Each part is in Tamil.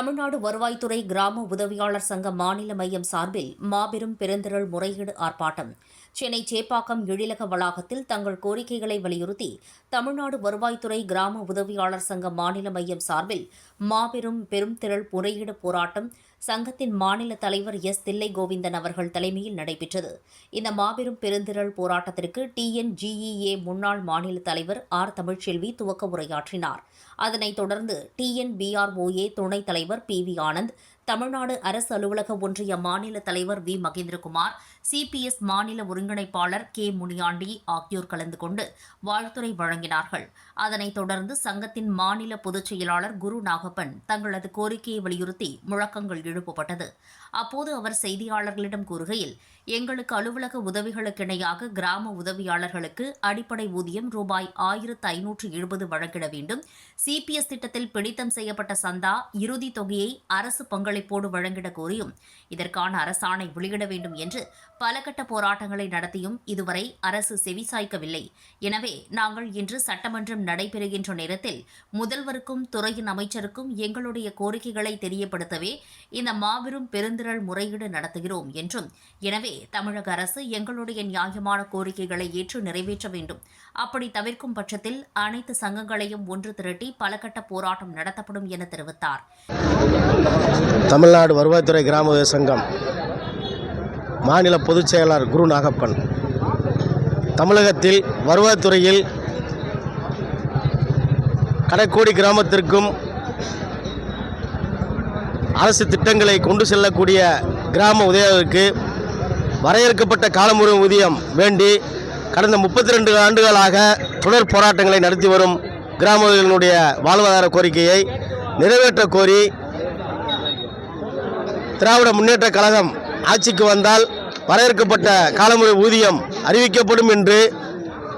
தமிழ்நாடு வருவாய்த்துறை கிராம உதவியாளர் சங்க மாநில மையம் சார்பில் மாபெரும் பெருந்திரள் முறையீடு ஆர்ப்பாட்டம். சென்னை சேப்பாக்கம் எழிலக வளாகத்தில் தங்கள் கோரிக்கைகளை வலியுறுத்தி தமிழ்நாடு வருவாய்த்துறை கிராம உதவியாளர் சங்க மாநில மையம் சார்பில் மாபெரும் பெரும் திரள் முறையீடு போராட்டம் சங்கத்தின் மாநில தலைவர் எஸ். தில்லை கோவிந்தன் அவர்கள் தலைமையில் நடைபெற்றது. இந்த மாபெரும் பெருந்திரள் போராட்டத்திற்கு டிஎன்ஜிஇஏ முன்னாள் மாநில தலைவர் ஆர். தமிழ்ச்செல்வி துவக்க உரையாற்றினார். அதனைத் தொடர்ந்து டிஎன்பிஆர்ஓஏ துணைத் தலைவர் பி. வி. ஆனந்த் தமிழ்நாடு அரசு அலுவலக ஒன்றிய மாநில தலைவர் வி. மகேந்திரகுமார் சிபிஎஸ் மாநில ஒருங்கிணைப்பாளர் கே. முனியாண்டி ஆகியோர் கலந்து கொண்டு வாழ்த்துரை வழங்கினார்கள். அதனைத் தொடர்ந்து சங்கத்தின் மாநில பொதுச் செயலாளர் குரு நாகப்பன் தங்களது கோரிக்கையை வலியுறுத்தி முழக்கங்கள் எழுப்பப்பட்டது. அப்போது அவர் செய்தியாளர்களிடம் கூறுகையில் எங்களுக்கு அலுவலக உதவிகளுக்கு இணையாக கிராம உதவியாளர்களுக்கு அடிப்படை ஊதியம் ரூபாய் ஆயிரத்து ஐநூற்று எழுபது வழங்கிட வேண்டும். சிபிஎஸ் திட்டத்தில் பிடித்தம் செய்யப்பட்ட சந்தா இறுதி தொகையை அரசு பங்களிப்பு ஒத்துழைப்போடு வழங்கிட கோரியும் இதற்கான அரசாணை வெளியிட வேண்டும் என்று பல கட்ட போராட்டங்களை நடத்தியும் இதுவரை அரசு செவிசாய்க்கவில்லை எனவே நாங்கள் இன்று சட்டமன்றம் நடைபெறுகின்ற நேரத்தில் முதல்வருக்கும் துறையின் அமைச்சருக்கும் எங்களுடைய கோரிக்கைகளை தெரியப்படுத்தவே இந்த மாபெரும் பெருந்திரள் முறையீடு நடத்துகிறோம் என்றும் எனவே தமிழக அரசு எங்களுடைய நியாயமான கோரிக்கைகளை ஏற்று நிறைவேற்ற வேண்டும். அப்படி தவிர்க்கும் பட்சத்தில் அனைத்து சங்கங்களையும் ஒன்று திரட்டி பல கட்ட போராட்டம் நடத்தப்படும் என தெரிவித்தார். தமிழ்நாடு வருவாய்த்துறை கிராம உதவி சங்கம். மாநில பொதுச் செயலாளர் குரு நாகப்பன். தமிழகத்தில் வருவாய்த்துறையில் கடைக்கோடி கிராமத்திற்கும் அரசு திட்டங்களை கொண்டு செல்லக்கூடிய கிராம உதவியாளருக்கு வரையறுக்கப்பட்ட காலமுறை ஊதியம் வேண்டி கடந்த முப்பத்தி ரெண்டு ஆண்டுகளாக தொடர் போராட்டங்களை நடத்தி வரும் கிராம வாழ்வாதார கோரிக்கையை நிறைவேற்ற கோரி திராவிட முன்னேற்ற கழகம் ஆட்சிக்கு வந்தால் வரையறுக்கப்பட்ட காலமுறை ஊதியம் அறிவிக்கப்படும் என்று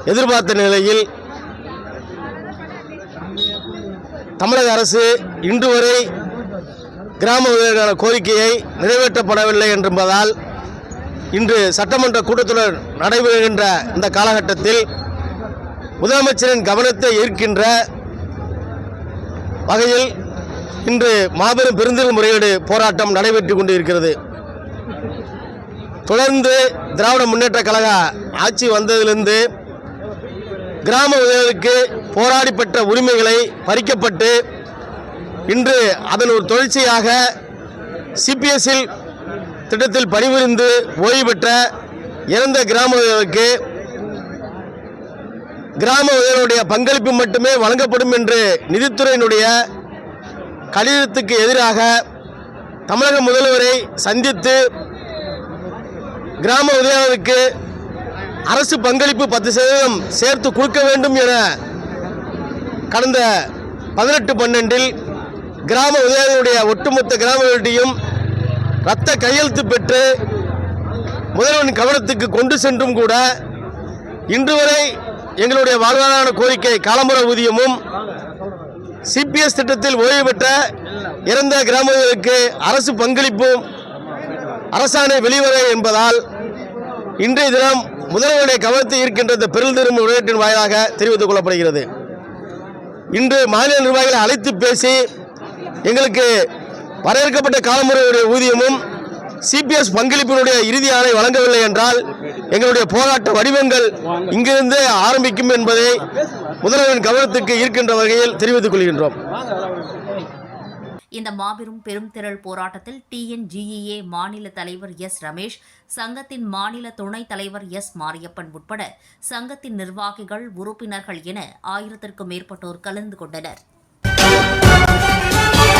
எதிர்பார்த்த நிலையில் தமிழக அரசு இன்று வரை கிராம உதவிகளுக்கான கோரிக்கையை நிறைவேற்றப்படவில்லை என்பதால் இன்று சட்டமன்ற கூட்டத்தொடர் நடைபெறுகின்ற இந்த காலகட்டத்தில் முதலமைச்சரின் கவனத்தை ஈர்க்கின்ற வகையில் இன்று மாபெரும் பெருந்தில் முறையீடு போராட்டம் நடைபெற்று கொண்டிருக்கிறது. தொடர்ந்து திராவிட முன்னேற்ற கழக ஆட்சி வந்ததிலிருந்து கிராம உதவிகளுக்கு போராடி பெற்ற உரிமைகளை பறிக்கப்பட்டு இன்று அதன் ஒரு தொடர்ச்சியாக சிபிஎஸ்இல் திட்டத்தில் பணிபுரிந்து ஓய்வு பெற்ற இறந்த கிராம உதவிகளுக்கு கிராம உதவிகளுடைய பங்களிப்பு மட்டுமே வழங்கப்படும் என்று நிதித்துறையினுடைய கடிதத்துக்கு எதிராக தமிழக முதல்வரை சந்தித்து கிராம உதவியாளருக்கு அரசு பங்களிப்பு பத்து சதவீதம் சேர்த்து கொடுக்க வேண்டும் என கடந்த பதினெட்டு பன்னெண்டில் கிராம உதவியாளருடைய ஒட்டுமொத்த கிராம ரத்த கையெழுத்து பெற்று முதல்வன் கவனத்துக்கு கொண்டு சென்றும் கூட இன்று வரை எங்களுடைய வாழ்வாதார கோரிக்கை காலமுறை ஊதியமும் சிபிஎஸ் திட்டத்தில் ஓய்வு பெற்ற இறந்த கிராமங்களுக்கு அரசு பங்களிப்பும் அரசாணை வெளிவர என்பதால் இன்றைய தினம் முதல்வருடைய கவனத்தை ஈர்க்கின்ற இந்த பெருந்திரும் விளையாட்டின் வாயிலாக தெரிவித்துக் கொள்ளப்படுகிறது. இன்று மாநில நிர்வாகிகளை அழைத்து பேசி எங்களுக்கு வரையறுக்கப்பட்ட காலமுறையுடைய ஊதியமும் சிபிஎஸ் பங்களிப்பினுடைய இறுதி ஆணை வழங்கவில்லை என்றால் எங்களுடைய போராட்ட வடிவங்கள் இங்கிருந்து ஆரம்பிக்கும் என்பதை முதல்வரின் கவனத்துக்கு ஈர்க்கின்ற வகையில் தெரிவித்துக் கொள்கின்றோம். இந்த மாபெரும் பெரும் திரள் போராட்டத்தில் டிஎன்ஜிஇஏ மாநில தலைவர் எஸ் ரமேஷ் சங்கத்தின் மாநில துணைத் தலைவர் எஸ் மாரியப்பன் உட்பட சங்கத்தின் நிர்வாகிகள் உறுப்பினர்கள் என ஆயிரத்திற்கும் மேற்பட்டோர் கலந்து கொண்டனர்.